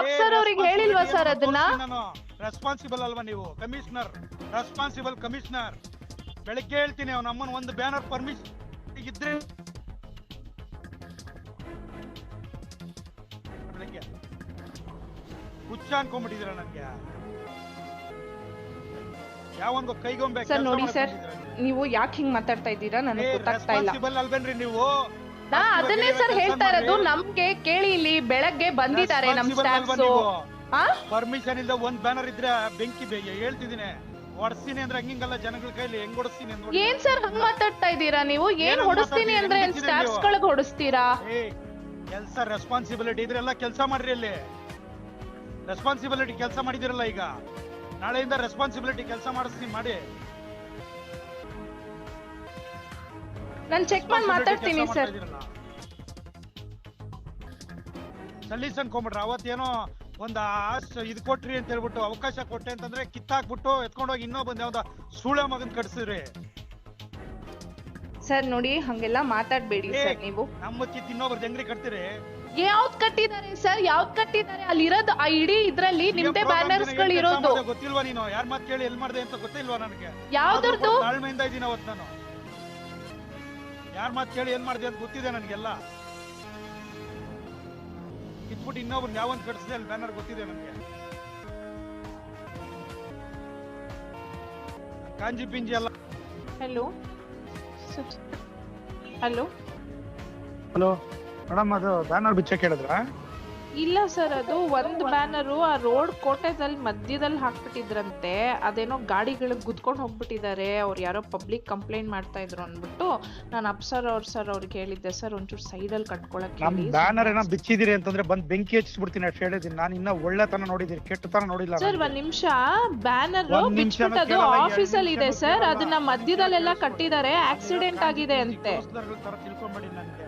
ಅಫ್ಸರ್ ಅವ್ರಿಗೆ ಹೇಳಿಲ್ವಾ ಸರ್ ಅದನ್ನ? ನಾನು? ರೆಸ್ಪಾನ್ಸಿಬಲ್ ಅಲ್ವಾ ನೀವು? ಕಮಿಷನರ್ ರೆಸ್ಪಾನ್ಸಿಬಲ್ ಕಮಿಷನರ್ ಬೆಳಿಗ್ಗೆ ಹೇಳ್ತೀನಿ ಅವ್ನ ಅಮ್ಮನ ಒಂದು ಬ್ಯಾನರ್ ಪರ್ಮಿಷನ್ ಇದ್ರೆ ಬೆಳಿಗ್ಗೆ. ಹುಚ್ಚ ಅನ್ಕೊಂಡ್ಬಿಟ್ಟಿದ್ರ ನನ್ಗೆ. ಯಾವೊಂದು ಕೈಗೊಂಬೆ ಸರ್ ನೋಡಿ ಸರ್ ನೀವು? ಯಾಕೆ ಹಿಂಗ್ ಮಾತಾಡ್ತಾ ಇದ್ದೀರಾ? ನನಗೆ ಗೊತ್ತಾಗ್ತಾ ಇಲ್ಲ. ರೆಸ್ಪಾನ್ಸಿಬಲ್ ಅಲ್ವೇನ್ರಿ ನೀವು? ಅದನ್ನೇ ಸರ್ ಹೇಳ್ತಾ ಇರೋದು ನಮ್ಗೆ ಕೇಳಿ ಇಲ್ಲಿ ಬೆಳಗ್ಗೆ ಬಂದಿದ್ದಾರೆ ನಮ್ ಸ್ಟಾಫ್ ಆ? ಪರ್ಮಿಷನ್ ಇಲ್ಲದ ಒಂದ್ ಬ್ಯಾನರ್ ಇದ್ರೆ ಬೆಂಕಿ ಬೇಗ ಹೇಳ್ತಿದ್ದೀನಿ. ಹೊಡಿಸ್ತೀನಿ ಅಂದ್ರೆ ಹಂಗಿಂಗಲ್ಲ ಜನಗಳ ಕೈಲಿ ಹೆಂಗ್ ಹೊಡಿಸ್ತೀನಿ. ಏನ್ ಸರ್ ಹಂಗ್ ಮಾತಾಡ್ತಾ ಇದ್ದೀರಾ ನೀವು? ಏನ್ ಹೊಡಿಸ್ತೀನಿ ಅಂದ್ರೆ ಸ್ಟಾಫ್ಸ್? ಗಳಿಗೆ ಹೊಡಿಸ್ತೀರಾ? ಕೆಲ್ಸ ರೆಸ್ಪಾನ್ಸಿಬಿಲಿಟಿ ಇದ್ರೆಲ್ಲ ಕೆಲಸ ಮಾಡ್ರಿ ಅಲ್ಲಿ ರೆಸ್ಪಾನ್ಸಿಬಿಲಿಟಿ ಕೆಲಸ ಮಾಡಿದಿರಲ್ಲ ಈಗ. ನಾಳೆಯಿಂದ ರೆಸ್ಪಾನ್ಸಿಬಿಲಿಟಿ ಕೆಲಸ ಮಾಡಿಸ್ತೀನಿ ಮಾಡಿ. ನಾನ್ ಚೆಕ್ ಮಾಡಿ ಮಾತಾಡ್ತೀನಿ ಸರ್. ಸಲೀಸ್ ಅನ್ಕೊಂಬಿಟ್ರೆ ಅವತ್ತೇನೋ ಒಂದ್ ಆಸ್ ಇದು ಕೊಟ್ರಿ ಅಂತ ಹೇಳ್ಬಿಟ್ಟು ಅವಕಾಶ ಕೊಟ್ಟೆ ಅಂತಂದ್ರೆ ಕಿತ್ತಾಕ್ಬಿಟ್ಟು ಎತ್ಕೊಂಡೋಗಿ ಇನ್ನೊಬ್ಬಂದ್ ಯಾವ್ದ ಸೂಳೆ ಮಗನ್ ಕಟ್ಸಿದ್ರಿ. ಸರ್ ನೋಡಿ ಹಂಗೆಲ್ಲ ಮಾತಾಡ್ಬೇಡಿ ಸರ್ ನೀವು. ನಮ್ಮ ಕಿತ್ ಇನ್ನೊಬ್ರು ಜಂಗ್ರಿ ಕಟ್ತೀರಿ? ಯಾವ್ದ್ ಕಟ್ಟಿದ್ದಾರೆ ಸರ್? ಯಾವ್ದ್ ಕಟ್ಟಿದ್ದಾರೆ? ಅಲ್ಲಿ ಇರೋದು ಆ ಇಡೀ ಇದ್ರಲ್ಲಿ ನಿಮ್ದೇ ಬ್ಯಾನರ್ಸ್ಗಳು ಇರೋದು ಗೊತ್ತಿಲ್ವಾ ನೀನು? ಯಾರ್ ಮಾತ್ ಕೇಳಿ ಎಲ್ ಮಾಡ್ದೆ ಅಂತ ಗೊತ್ತಿಲ್ವಾ ನನಗೆ? ಯಾವ್ದ್ರದ್ದು? ತಾಳ್ಮೆಯಿಂದ ಇದೀನಿ ಅವತ್ತು ನಾನು. ಯಾರ್ ಮಾತು ಕೇಳಿ ಏನ್ ಮಾಡಿದೆ ಅಂತ ಗೊತ್ತಿದೆ ನನಗೆಲ್ಲ. ಇದ್ಬಿಟ್ಟು ಇನ್ನೊಬ್ರು ಯಾವೊಂದು ಕಟ್ಸಿದೆ ಅಲ್ಲಿ ಬ್ಯಾನರ್ ಗೊತ್ತಿದೆ ನನಗೆ. ಕಾಂಜಿ ಪಿಂಜಿ ಎಲ್ಲ ಹಲೋ ಹಲೋ ಹಲೋ ಮೇಡಮ್ ಅದು ಬ್ಯಾನರ್ ಬಿಚ್ಚ ಹೇಳಿದ್ರ? ಇಲ್ಲ ಸರ್ ಅದು ಒಂದು ಬ್ಯಾನರು ಆ ರೋಡ್ ಕೋಟೆದಲ್ಲಿ ಮಧ್ಯದಲ್ಲಿ ಹಾಕ್ಬಿಟ್ಟಿದ್ರಂತೆ ಅದೇನೋ ಗಾಡಿಗಳಿಗೆ ಗುದ್ಕೊಂಡು ಹೋಗ್ಬಿಟ್ಟಿದ್ದಾರೆ ಅವ್ರು ಯಾರೋ ಪಬ್ಲಿಕ್ ಕಂಪ್ಲೇಂಟ್ ಮಾಡ್ತಾ ಇದ್ರು ಅಂದ್ಬಿಟ್ಟು ನಾನು ಅಪ್ಸರ್ ಅವ್ರ ಸರ್ ಅವ್ರಿಗೆ ಹೇಳಿದ್ದೆ ಸರ್ ಒಂಚೂರು ಸೈಡಲ್ಲಿ ಕಟ್ಕೊಳಕ್ಕೆ ನಮ್ ಬ್ಯಾನರ್ ಏನೋ ಬಿಚ್ಚಿದಿರಿ ಅಂತಂದ್ರೆ ಬಂದು ಬೆಂಕಿ ಹಚ್ಚಿಸ್ಬಿಡ್ತೀನಿ ಅಷ್ಟು ಹೇಳಿದೀನಿ ನಾನು ಇನ್ನ ಒಳ್ಳೆತನ ನೋಡಿದೀನಿ ಕೆಟ್ಟತನ ನೋಡಿಲ್ಲ ಸರ್ ಒಂದು ನಿಮಿಷ. ಬ್ಯಾನರ್ ಒಂದ್ ನಿಮಿಷನೂ ಬಿಚ್ಬಿಟ್ಟು ಅದು ಕೇಳಲ್ಲ, ಎರಡ್ ಆಫೀಸ್ ಅಲ್ಲಿ ಇದೆ ಸರ್. ಅದನ್ನ ಮಧ್ಯದಲ್ಲೆಲ್ಲ ಕಟ್ಟಿದ್ದಾರೆ ಆಕ್ಸಿಡೆಂಟ್ ಆಗಿದೆ ಅಂತೆ. ತಿಳ್ಕೊಂಬೇಡಿ ನನಗೆ.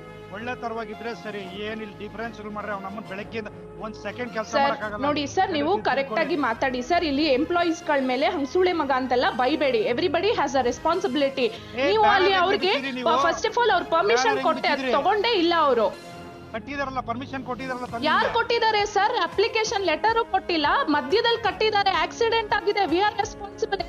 ಒಳ್ಳೆ ತರವಾಗಿದ್ರೆ ಸರಿ ಏನಿಲ್ಲ ಡಿಫರೆನ್ಸ್ ಮಾಡ್ರೆ ಅವ್ನ ನಮ್ಮನ್ನ ಬೆಳಗ್ಗೆಯಿಂದ ಒಂದ್ ಸೆಕೆಂಡ್ ಕೆಲಸ ಸರ್ ಮಾಡಕ್ಕಾಗಲ್ಲ. ನೋಡಿ ಸರ್ ನೀವು ಕರೆಕ್ಟ್ ಆಗಿ ಮಾತಾಡಿ. ಸರ್ ಇಲ್ಲಿ ಎಂಪ್ಲಾಯೀಸ್ಗಳ ಮೇಲೆ ಹಂಸುಳೆ ಮಗ ಅಂತೆಲ್ಲ ಬೈಬೇಡಿ. ಎವ್ರಿಬಡಿ ಹ್ಯಾಸ್ ಅ ರೆಸ್ಪಾನ್ಸಿಬಿಲಿಟಿ ನೀವು ಅಲ್ಲಿ ಅವ್ರಿಗೆ ಫಸ್ಟ್ ಆಫ್ ಆಲ್ ಅವ್ರ ಪರ್ಮಿಷನ್ ಕೊಟ್ಟೆ ಅದ್ ತಗೊಂಡೇ ಇಲ್ಲ ಅವರು. ಕಟ್ಟಿದಾರಲ್ಲ ಪರ್ಮಿಷನ್ ಕೊಟ್ಟಿದಾರಲ್ಲ. ಯಾರು ಕೊಟ್ಟಿದ್ದಾರೆ ಸರ್ ಅಪ್ಲಿಕೇಶನ್ ಲೆಟರ್ ಕೊಟ್ಟಿಲ್ಲ. ಮಧ್ಯದಲ್ಲಿ ಕಟ್ಟಿದ್ದಾರೆ. ಆಕ್ಸಿಡೆಂಟ್ ಆಗಿದೆ. ವಿ ಆರ್ ರೆಸ್ಪಾನ್ಸಿಬಲ್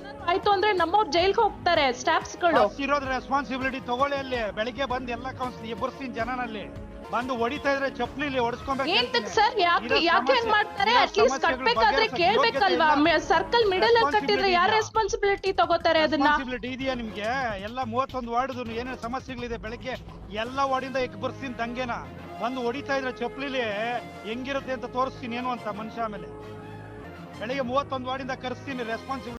ನಮ್ಮವ್ರು ಜೈಲ್ಗೆ ಹೋಗ್ತಾರೆ ಸ್ಟಾಫ್ಸ್ಗಳು ಬಸ್ ಇರೋದ್ ರೆಸ್ಪಾನ್ಸಿಬಿಲಿಟಿ ತಗೊಳ್ಳಿ ಅಲ್ಲಿ. ಬೆಳಿಗ್ಗೆ ಬಂದ್ ಎಲ್ಲ ಕೌನ್ಸಿಲ್ ಎಬ್ಬರ್ಸ್ತೀನಿ ಜನನಲ್ಲಿ. ಬಂದು ಹೊಡಿತಾ ಇದ್ರೆ ಚಪ್ಲಿ ಇಲ್ಲಿ ಹೊಡಿಸ್ಕೊಬೇಕು ಸರ್? ಯಾಕೆ ಯಾಕೆ ಹೆಂಗ್ ಮಾಡ್ತಾರೆ? ಅಟ್ಲೀಸ್ಟ್ ಕಟ್ಬೇಕಾದ್ರೆ ಕೇಳ್ಬೇಕಲ್ವಾ? ಸರ್ಕಲ್ ಮಿಡಲ್ ಅಲ್ಲಿ ಕಟ್ಟಿದ್ರೆ ಯಾರು ರೆಸ್ಪಾನ್ಸಿಬಿಲಿಟಿ ತಗೋತಾರೆ ಅದನ್ನ? ರೆಸ್ಪಾನ್ಸಿಬಿಲಿಟಿ ಇದೆಯಾ ನಿಮ್ಗೆ? ಎಲ್ಲ ಮೂವತ್ತೊಂದು ವಾರ್ಡ್ದು ಏನೇನು ಸಮಸ್ಯೆಗಳಿದೆ ಬೆಳಗ್ಗೆ? ಎಲ್ಲ ವಾರ್ಡಿಂದ ಎಕ್ಬರ್ಸ್ತೀನಿ ದಂಗೆನ ಬಂದು ಹೊಡಿತಾ ಇದ್ರೆ ಚಪ್ಲಿಲಿ ಹೆಂಗಿರುತ್ತೆ ಅಂತ ತೋರಿಸ್ತೀನಿ ಏನು ಅಂತ ಮನುಷ್ಯ ಆಮೇಲೆ. ಬೆಳಿಗ್ಗೆ ಮೂವತ್ತೊಂದು ವಾರ್ಡಿಂದ ಕರೆಸ್ತೀನಿ ರೆಸ್ಪಾನ್ಸಿಬಿಲಿಟಿ